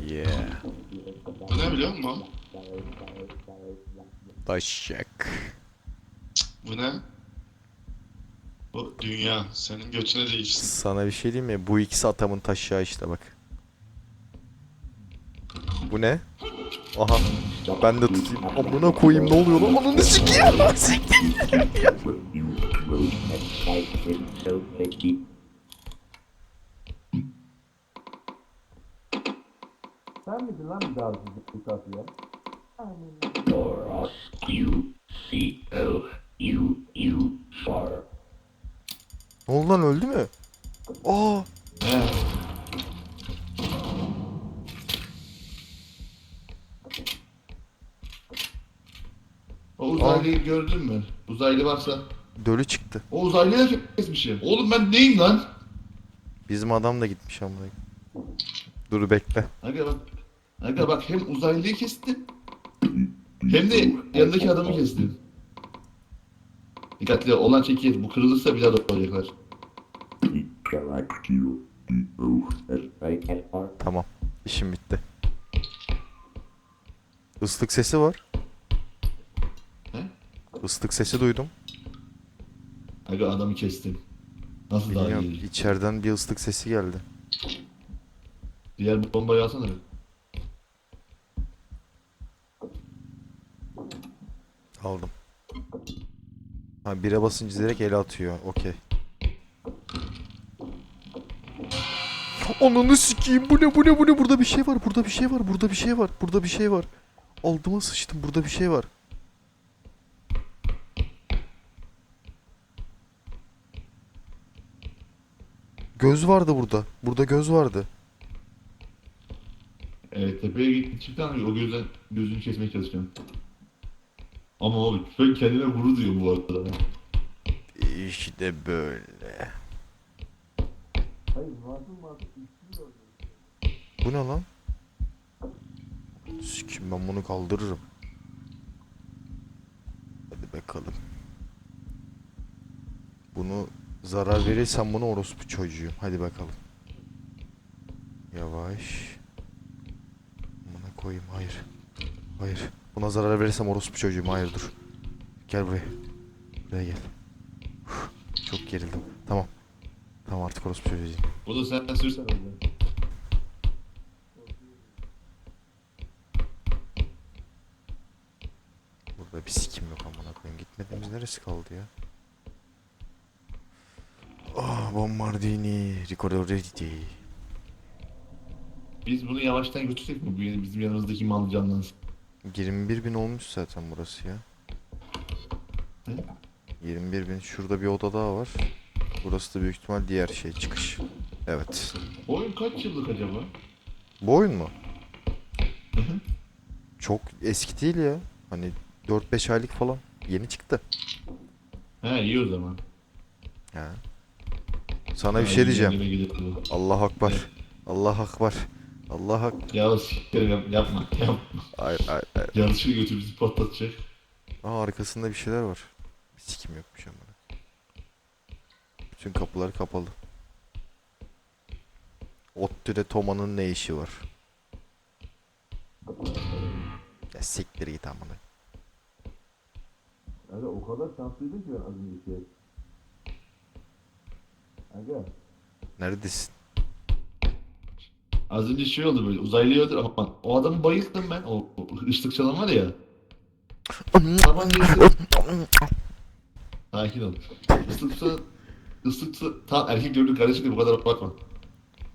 Yeah. Bu ne biliyor musun? Taşak. Bu ne? Bu dünya. Senin götüne değişsin. Sana bir şey diyeyim mi? Bu ikisi atamın taşağı işte bak. Bu ne? Aha. Ben de tutayım. Amına koyayım ne oluyor lan? Ananı sikeyim. Siktir. Sen miydin lan bir daha bu kafaya? or us you C O U U far. Ne oldu lan öldü mü? Aa. O uzaylıyı gördün mü? Uzaylı varsa. Dölü çıktı. O uzaylıyı da kesmişim. Oğlum ben neyim lan? Bizim adam da gitmiş amına. koyayım. Dur bekle. Aga bak. Aga bak hem uzaylıyı kestim. Hem de yanındaki adamı kestim. Dikkatli ol, olan çekil. Bu kırılırsa bir daha are Tamam. İşim bitti. Islık sesi var. He? Islık sesi duydum. Aga adamı kestim. Nasıl daha Bilmiyorum. iyi? İçeriden bir ıslık sesi geldi. Diğer bombayı alsana. Aldım. Ha bire basınca direkt ele atıyor. Okey. Ananı sikeyim. Bu ne bu ne bu ne? Burada bir şey var. Burada bir şey var. Burada bir şey var. Burada bir şey var. Altıma sıçtım. Burada bir şey var. Göz vardı burada. Burada göz vardı. Evet tepeye gitti çıktı ama o gözden gözünü kesmeye çalışıyorum. Ama abi tüfek kendine vuru diyor bu arada. İşte böyle. Hayır vardım vardım. Bu ne lan? Sikim ben bunu kaldırırım. Hadi bakalım. Bunu zarar verirsen bunu orospu çocuğum. Hadi bakalım. Yavaş. Koyayım hayır. Hayır. Buna zarar verirsem orospu çocuğum. Hayır dur. Gel buraya. Buraya gel. Uf, Çok gerildim. Tamam. Tamam artık orospu çocuğu değilim. O da sen sürsen öyle. Burada bir sikim yok amına koyayım. Gitmediğimiz neresi kaldı ya? Ah bombardini, ricordo ready. Biz bunu yavaştan götürsek mi? Bu bizim yanımızdaki mal canlansın. 21 bin olmuş zaten burası ya. 21 bin. Şurada bir oda daha var. Burası da büyük ihtimal diğer şey çıkış. Evet. Oyun kaç yıllık acaba? Bu oyun mu? Çok eski değil ya. Hani 4-5 aylık falan. Yeni çıktı. He iyi o zaman. Ha. Sana bir şey diyeceğim. Allah akbar. Allah akbar. Allah ak... Ya sikerim yap- yapma yapma. Hayır hayır hayır. Yanlışlıkla götür bizi patlatacak. Aa arkasında bir şeyler var. Bir sikim yokmuş ama. Bütün kapılar kapalı. Ottü'de Toma'nın ne işi var? Ya siktir git amına. Aga o kadar şanslıydım ki ben az önceki şey. Aga. Neredesin? Az önce şey oldu böyle uzaylıyı öldür ama o adamı bayılttım ben. O, o ışlık çalan var ya. Tabancası. Sakin ol. Islıksa ıslıksa tam erkek gördüğü kardeşine bu kadar bakma.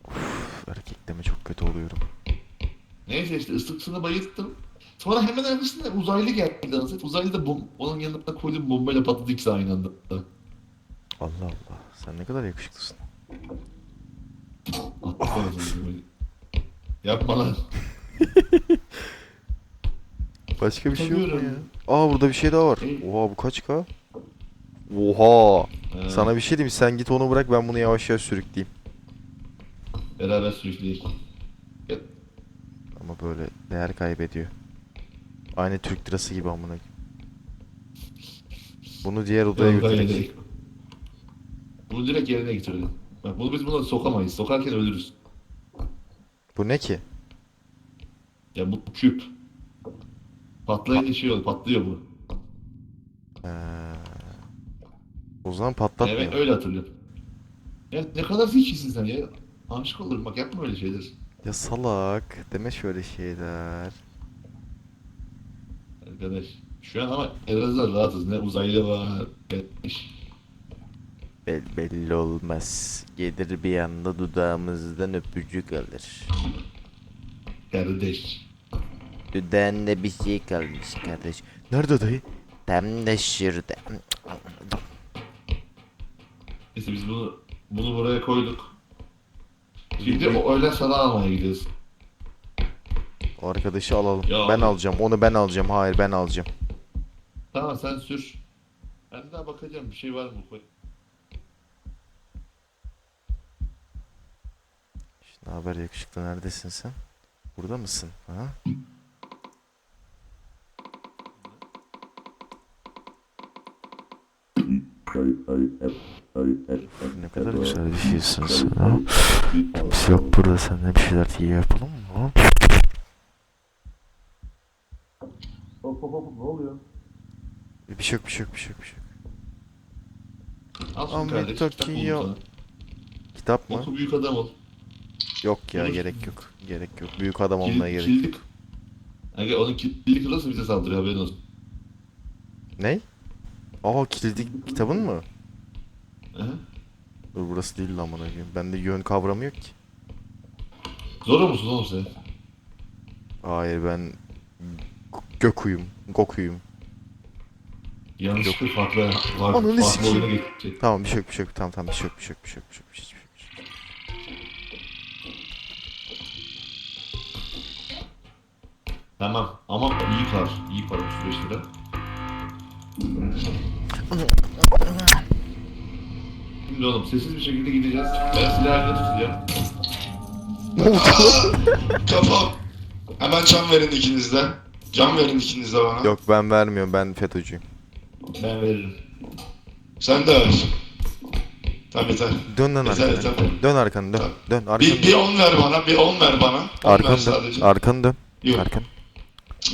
Üf, Erkekleme çok kötü oluyorum. Neyse işte ıslıksını bayılttım. Sonra hemen arkasında uzaylı geldi. Uzaylı da bom onun yanına koyduğum bombayla patladı ikisi aynı anda. Allah Allah. Sen ne kadar yakışıklısın. Attı sana bombayı. Yapma lan. Başka bir şey yok mu ya? Tanıyorum. Aa burada bir şey daha var. Oha bu kaç k? Oha. Ha, Sana bir şey diyeyim? Sen git onu bırak ben bunu yavaş yavaş sürükleyeyim. Beraber sürükleyelim. Ya, Ama böyle değer kaybediyor. Aynı Türk lirası gibi amına. koyayım. Bunu diğer odaya Yok. Bunu direkt yerine getirelim. Bak bunu biz buna sokamayız. Sokarken ölürüz. Bu ne ki? Ya bu küp. Patlayınca şey oluyor, patlıyor bu. Ee, o zaman patlatmıyor. Evet öyle hatırlıyorum. Ya ne kadar zekisin sen ya. Aşık olurum bak yapma öyle şeyler. Ya salak. Deme şöyle şeyler. Arkadaş. Şu an ama Elazığ'da rahatız. Ne uzaylı var. Gelmiş. Bel belli olmaz. Gelir bir anda dudağımızdan öpücük alır. Kardeş. Dudağında bir şey kalmış kardeş. Nerede dayı? Tam da şurada. Neyse biz bunu bunu buraya koyduk. Şimdi o öğlen sana almaya gidiyoruz. O arkadaşı alalım. Ya. Ben alacağım. Onu ben alacağım. Hayır ben alacağım. Tamam sen sür. Ben daha bakacağım bir şey var mı? Koy. Ne haber yakışıklı neredesin sen? Burada mısın? Ha? I, I, F, I, F, F, Ne kadar güzel bir şeysin sen. Ha? Kimse yok burada seninle bir şeyler iyi yapalım mı? Hop hop hop ne oluyor? Bir şey yok bir şey yok bir şey yok. Bir şey yok. Al şunu Ahmet kardeş. kitap Tokiyo. buldum Kitap sana. mı? Oku büyük adam ol. Yok ya Olur. gerek yok. Gerek yok. Büyük adam Kil, olmaya gerek yok. kildik. Aga onun kilidi kırılırsa bize saldırıyor haberin olsun. Ne? Aa kilidi kitabın mı? Hı hı. Dur burası değil lan bana. Bende yön kavramı yok ki. Zor musun oğlum sen? Hayır ben Gökuyum. Gokuyum. Yanlışlıkla farklı farklı, Ananı farklı sikeyim. oyuna. Tamam bir şey yok bir şey yok. Tamam tamam bir şey bir şey yok bir şey yok bir şey yok. Bir şey yok, bir şey yok. Tamam ama iyi kar. iyi para 35 lira. Şimdi oğlum sessiz bir şekilde gideceğiz. Ben silahını tutacağım. Kafam. Hemen can verin ikiniz de. Can verin ikiniz de bana. Yok ben vermiyorum ben FETÖ'cüyüm. Ben veririm. Sen de ver. Tamam yeter. Dön lan Yeter arkanı. yeter. Dön arkanı dön. Dön arkanı Bir, bir on ver bana. Bir on ver bana. On ver Arkanı dön. sadece. Arkanı dön. Yok. Arkanı.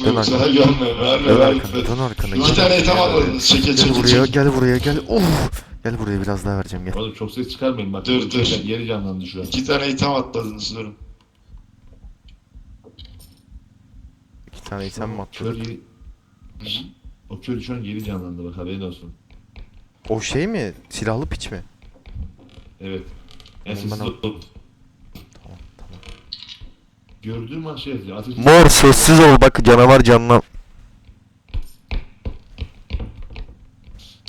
Dön Yok sana arkanı. görme. Verme Dön ver arkanı. lütfen. Dön arkanı. İki tane etem atladınız. Çekil Gel çekil buraya gel buraya gel. Of. Gel buraya biraz daha vereceğim gel. Oğlum çok ses çıkarmayın bak. Dur, dur. Yeri canlandı şu an. İki tane etem atladınız durun. İki tane item mi Kör attın? yeri... O kör şu an geri canlandı bak haberin olsun. O şey mi? Silahlı piç mi? Evet. Tamam tamam. Gördüğüm an şey yazıyor. Ateş... Mor sessiz ol bak canavar canına.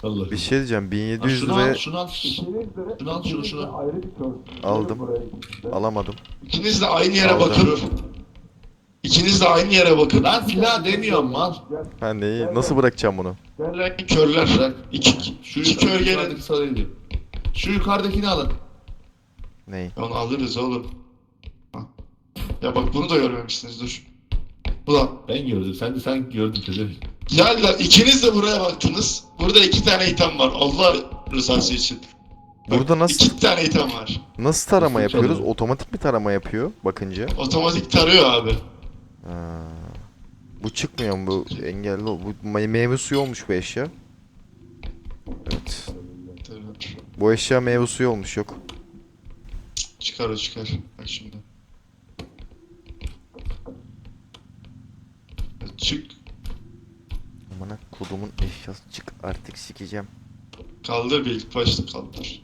Allah. Bir şey diyeceğim Ha, 1700 şunu al, liraya şunu al. Şunu al, şunu, şunu. Ayrı bir kör. Aldım. Buraya alamadım. İkiniz de aynı yere Aldım. bakın. İkiniz de aynı yere bakın. Lan silah demiyorum lan. Ben neyi? Nasıl bırakacağım bunu? Körler. Körler. Bırak. İki, Şu iki kör gelin. yukarıdaki diyor. Şu yukarıdakini alın. Neyi? Onu alırız oğlum. Ya bak bunu da görmemişsiniz dur. Ulan. Ben gördüm. Sen de sen gördün Tezer. Ya la, ikiniz de buraya baktınız. Burada iki tane item var. Allah rızası için. Bak, Burada nasıl- İki tane item var. Nasıl tarama Nasıl yapıyoruz? çalıyor? Otomatik mi tarama yapıyor bakınca? Otomatik tarıyor abi. Ha. Bu çıkmıyor mu bu engelli? ol- Bu me- meyve suyu olmuş bu eşya. Evet. Bu eşya meyve suyu olmuş yok. Çıkar o çıkar. Bak şimdi. Çık. Amına kodumun eşyası çık artık sikeceğim. Kaldır bir ilk başta kaldır.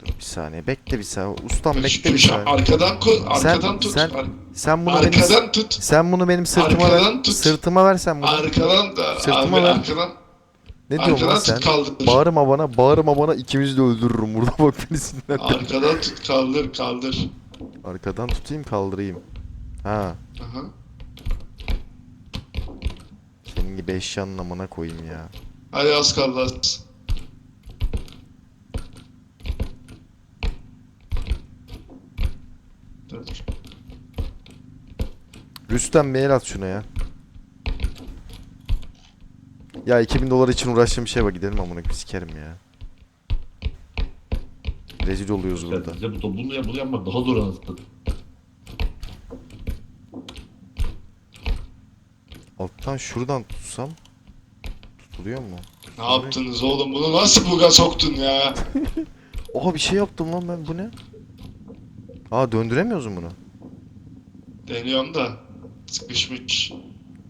Dur bir saniye bekle bir saniye. Ustam Şu bekle bir saniye. arkadan koy, arkadan Sen- tut. sen- Sen bunu benim arkadan tut. sen bunu benim sırtıma Arkadan ver. tut. Sırtıma ver sen bunu. Arkadan da Sırtıma abi ver. arkadan. ne diyorsun lan arkadan sen? kaldır. Bağırma bana, bağırma bana ikimizi de öldürürüm. Burada bak beni sinirlendir. Arkadan tut kaldır kaldır. Arkadan tutayım kaldırayım. Ha, Aha. Senin gibi eşyanın amına koyayım ya. Hadi az kaldı az. Dur dur. Rüstem bir el at şuna ya. Ya 2000 dolar için uğraştığım şeye bak gidelim amına sikerim ya. Rezil oluyoruz burada. Bize bu, bunu, bunu yapmak daha zor anasını. Alttan şuradan tutsam tutuluyor mu? Ne yaptınız oğlum? Bunu nasıl buga soktun ya? Oha bir şey yaptım lan ben bu ne? Aa döndüremiyoruz mu bunu? Deniyorum da. Sıkışmış.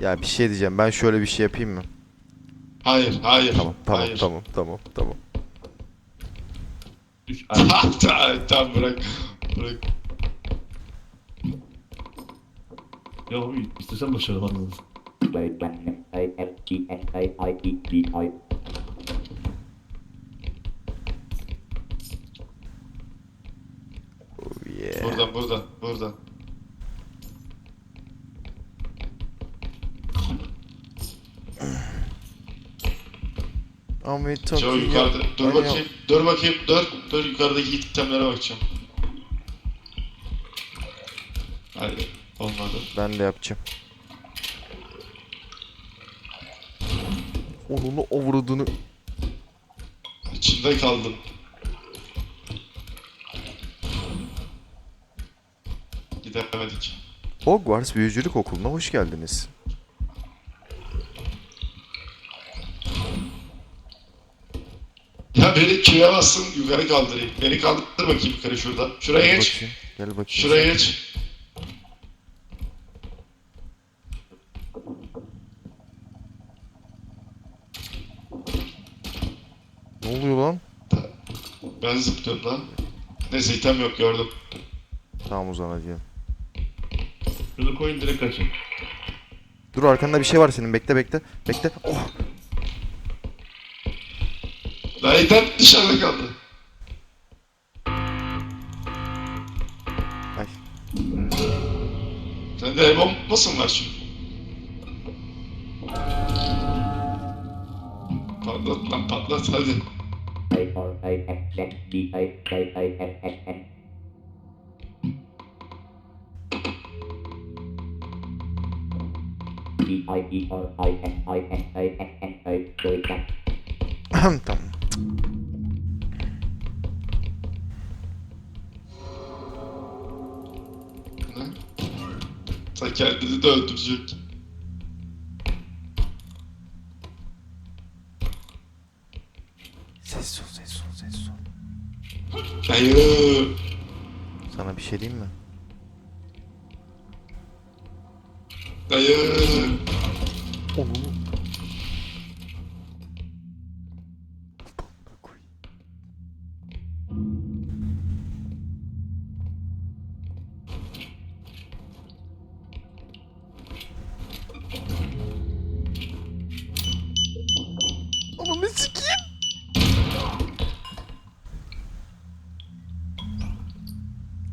Ya bir şey diyeceğim ben şöyle bir şey yapayım mı? Hayır, hayır. Tamam tamam hayır. tamam tamam Tamam, tamam, tamam bırak. Bırak. ya abi istesem başarılı anladın. E. Oh yeah. Buradan, buradan, buradan. Ama Tokyo. yukarıda. Dur Ay, bakayım, dur bakayım, dur. Dur yukarıdaki itemlere bakacağım. Hayır, olmadı. Ben de yapacağım. Onunu avradını. İçinde kaldım. Gidemedik. Hogwarts Büyücülük Okulu'na hoş geldiniz. Ya beni bassın yukarı kaldırayım. Beni kaldır bakayım yukarı şurada. Şuraya Gel geç. bakayım. Gel bakayım. Şuraya geç. Ne oluyor lan? Ben zıplıyorum lan. Neyse item yok gördüm. Tamam o zaman hadi gel. Şunu koyun direkt kaçın. Dur arkanda bir şey var senin. Bekle bekle. Bekle. Oh. Lan item dışarıda kaldı. Ay. Sende el bombası mı var şimdi? Patlat lan patlat hadi. A R A X X D A K A S S N. D I E R I S I S A S N O Joy Jack. tamam. Ne? Sen kendini de öldürecek. Hayır. Sana bir şey diyeyim mi? Hayır. Onunu.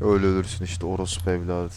Öyle ölürsün işte orospu evladı.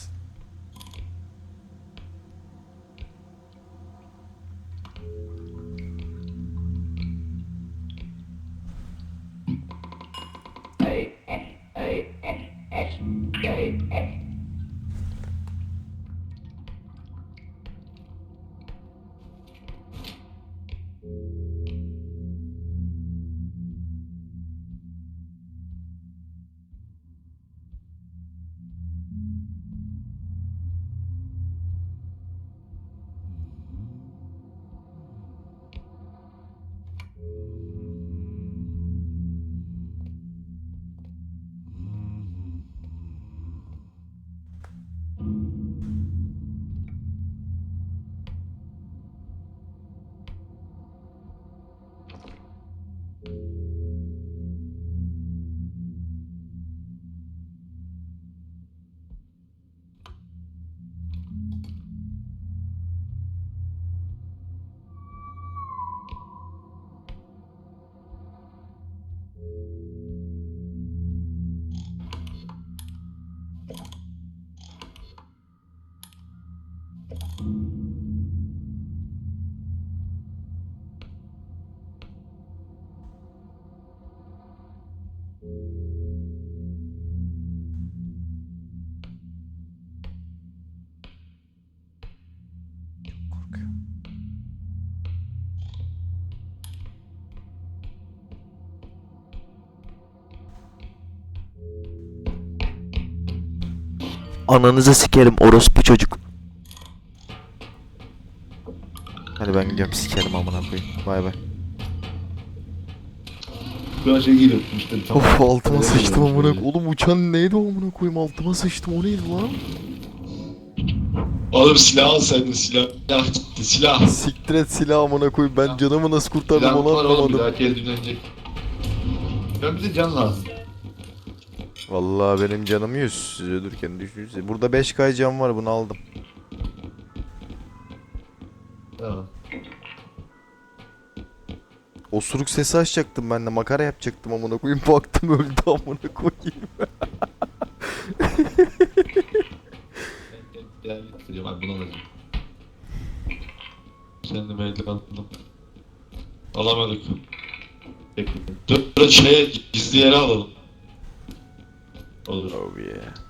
Ananızı sikerim orospu çocuk. Hadi ben gidiyorum sikerim amına koyayım. Bay bay. Ben şey geliyorum işte tamam. Of altıma Öyle sıçtım amına. öyle. Oğlum uçan neydi o amına koyayım altıma sıçtım o neydi lan? Oğlum silah al sen de silah. Silah gitti silah. Siktir et silah amına koyayım ben canımı nasıl kurtardım Plan onu var oğlum bir anlamadım. dahaki el dinlenecek. Ben bize can lazım. Vallahi benim canım 100. Siz ölürken düşünürse. Burada 5k can var bunu aldım. Tamam. Osuruk sesi açacaktım ben de makara yapacaktım amına koyayım baktım öldü amına koyayım. Ya getiriyorum abi bunu alacağım. Kendi belli aldım. Alamadık. Dur şeye gizli yere alalım. Olur. Oh yeah.